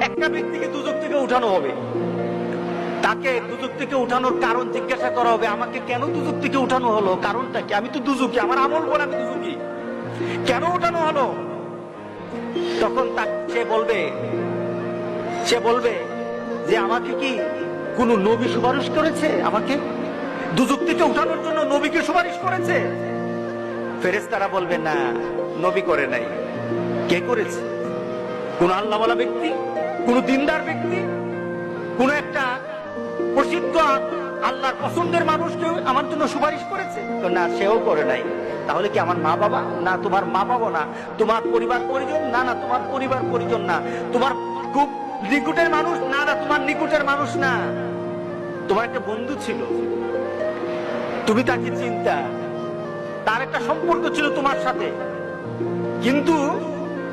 একটা ব্যক্তিকে দুজক থেকে উঠানো হবে। তাকে দুজক থেকে উঠানোর কারণ জিজ্ঞাসা করা হবে, আমাকে কেন দুজক থেকে উঠানো হলো? কারণটা কি? আমি তো দুজুকি আমার আমল বলে আমি দুজুকি কেন উঠানো হলো? তখন তা সে বলবে সে বলবে যে আমাকে কি কোন নবী সুপারিশ করেছে আমাকে? দুজক থেকে উঠানোর জন্য নবীকে সুপারিশ করেছে? ফেরেশতারা বলবে, না, নবী করে নাই। কে করেছে? কোন আল্লাহওয়ালা ব্যক্তি? কোন দিনদার ব্যক্তি, কোন একটা প্রসিদ্ধ আল্লাহর পছন্দের মানুষ কেউ আমার জন্য সুপারিশ করেছে? তো না, সেও করে নাই। তাহলে কি আমার মা বাবা? না, তোমার মা বাবা না। তোমার পরিবার পরিজন? না না, তোমার পরিবার পরিজন না। তোমার খুব নিকুটের মানুষ? না না, তোমার নিকুটের মানুষ না। তোমার একটা বন্ধু ছিল। তুমি তাকে চিন্তা। তার একটা সম্পর্ক ছিল তোমার সাথে। কিন্তু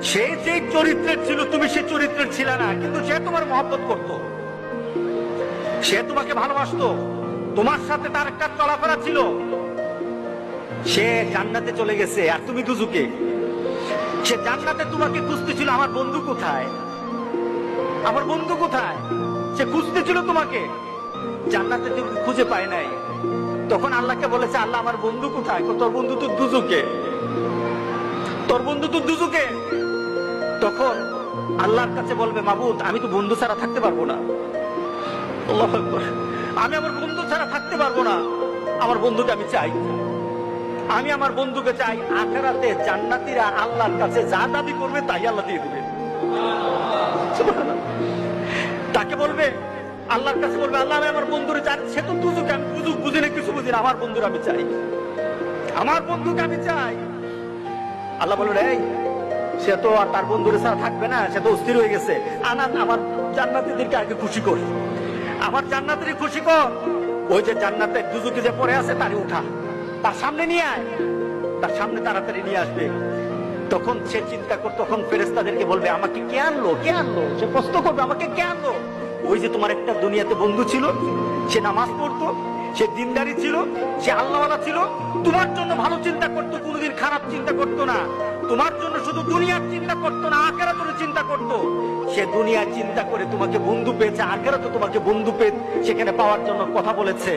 সে যে চরিত্রের ছিল, তুমি সে চরিত্রের ছিল না, কিন্তু সে তোমার মহব্বত করত। সে তোমাকে তোমার সাথে তার একটা চলাফেরা ছিল। সে জান্নাতে চলে গেছে, আর তুমি দুজুকে। সে জান্নাতে তোমাকে খুঁজতেছিল, আমার বন্ধু কোথায়? আমার বন্ধু কোথায়? সে খুঁজতেছিল তোমাকে। জান্নাতে তুমি খুঁজে পায় নাই। তখন আল্লাহকে বলেছে, আল্লাহ, আমার বন্ধু কোথায়? তোর বন্ধু তো দুজুকে। তোর বন্ধু তো দুজুকে। তখন আল্লাহর কাছে বলবে, মাবুদ, আমি তো বন্ধু ছাড়া থাকতে পারব না। আমি আমার বন্ধু ছাড়া থাকতে পারব না। আমার বন্ধুকে আমি চাই। আমি আমার বন্ধুকে চাই আখেরাতে জান্নাতীরা আল্লাহর কাছে যা দাবি করবে তাই আল্লাহ দিয়ে দেবে। তাকে বলবে, আল্লাহর কাছে বলবে, আল্লাহ, আমি আমার বন্ধুরে চাই। সে তো দুজুকে, আমি বুঝুক বুঝি না, কিছু বুঝি না। আমার বন্ধুর আমি চাই। আমার বন্ধুকে আমি চাই আল্লাহ বলবেন এই, সে তো আর তার বন্ধুরে ছাড়া থাকবে না, সে তো অস্থির হয়ে গেছে। আনান, আমার জান্নাতীদেরকে আগে খুশি কর। আমার জান্নাতেরই খুশি কর। ওই যে জান্নাতে দুজুকে যে পড়ে আছে, তারই উঠা। তার সামনে নিয়ে আয়। তার সামনে তাড়াতাড়ি নিয়ে আসবে। তখন সে চিন্তা কর, তখন ফেরেস্তাদেরকে বলবে, আমাকে কে আনলো? কে আনলো? সে প্রশ্ন করবে, আমাকে কে আনলো? ওই যে তোমার একটা দুনিয়াতে বন্ধু ছিল, সে নামাজ পড়তো। সে দিনদারি ছিল, সে আল্লাহওয়ালা ছিল। তোমার জন্য ভালো চিন্তা করতো, কোনোদিন খারাপ চিন্তা করতো না। তোমার জন্য শুধু দুনিয়ার চিন্তা করতো না আখেরা তোর চিন্তা করতো। সে দুনিয়ার চিন্তা করে তোমাকে বন্ধু পেয়েছে আখেরা তো তোমাকে বন্ধু পেয়ে সেখানে পাওয়ার জন্য কথা বলেছে।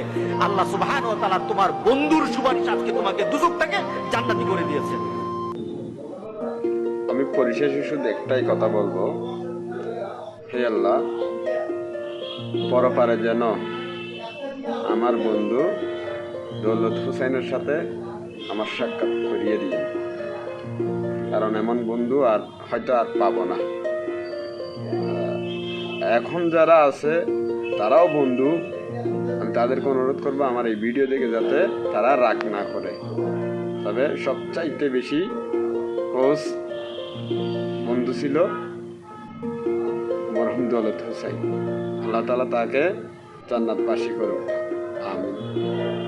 আল্লাহ সুবহান ও তাআলা তোমার বন্ধুর সুপারিশ আজকে তোমাকে দুজক থেকে জান্নাতি করে দিয়েছে। আমি পরিশেষে শুধু একটাই কথা বলব। হে আল্লাহ, পরপারে যেন আমার বন্ধু দৌলত হুসাইনের সাথে আমার সাক্ষাৎ করিয়ে দিয়ে কারণ এমন বন্ধু আর হয়তো আর পাবো না। এখন যারা আছে, তারাও বন্ধু, আমি তাদেরকে অনুরোধ করব আমার এই ভিডিও দেখে যাতে তারা রাগ না করে। তবে সবচাইতে বেশি ক্লোজ বন্ধু ছিল মরহুম দৌলত হোসাইন। আল্লাহ তালা তাকে জান্নাতবাসী করুক। Amen.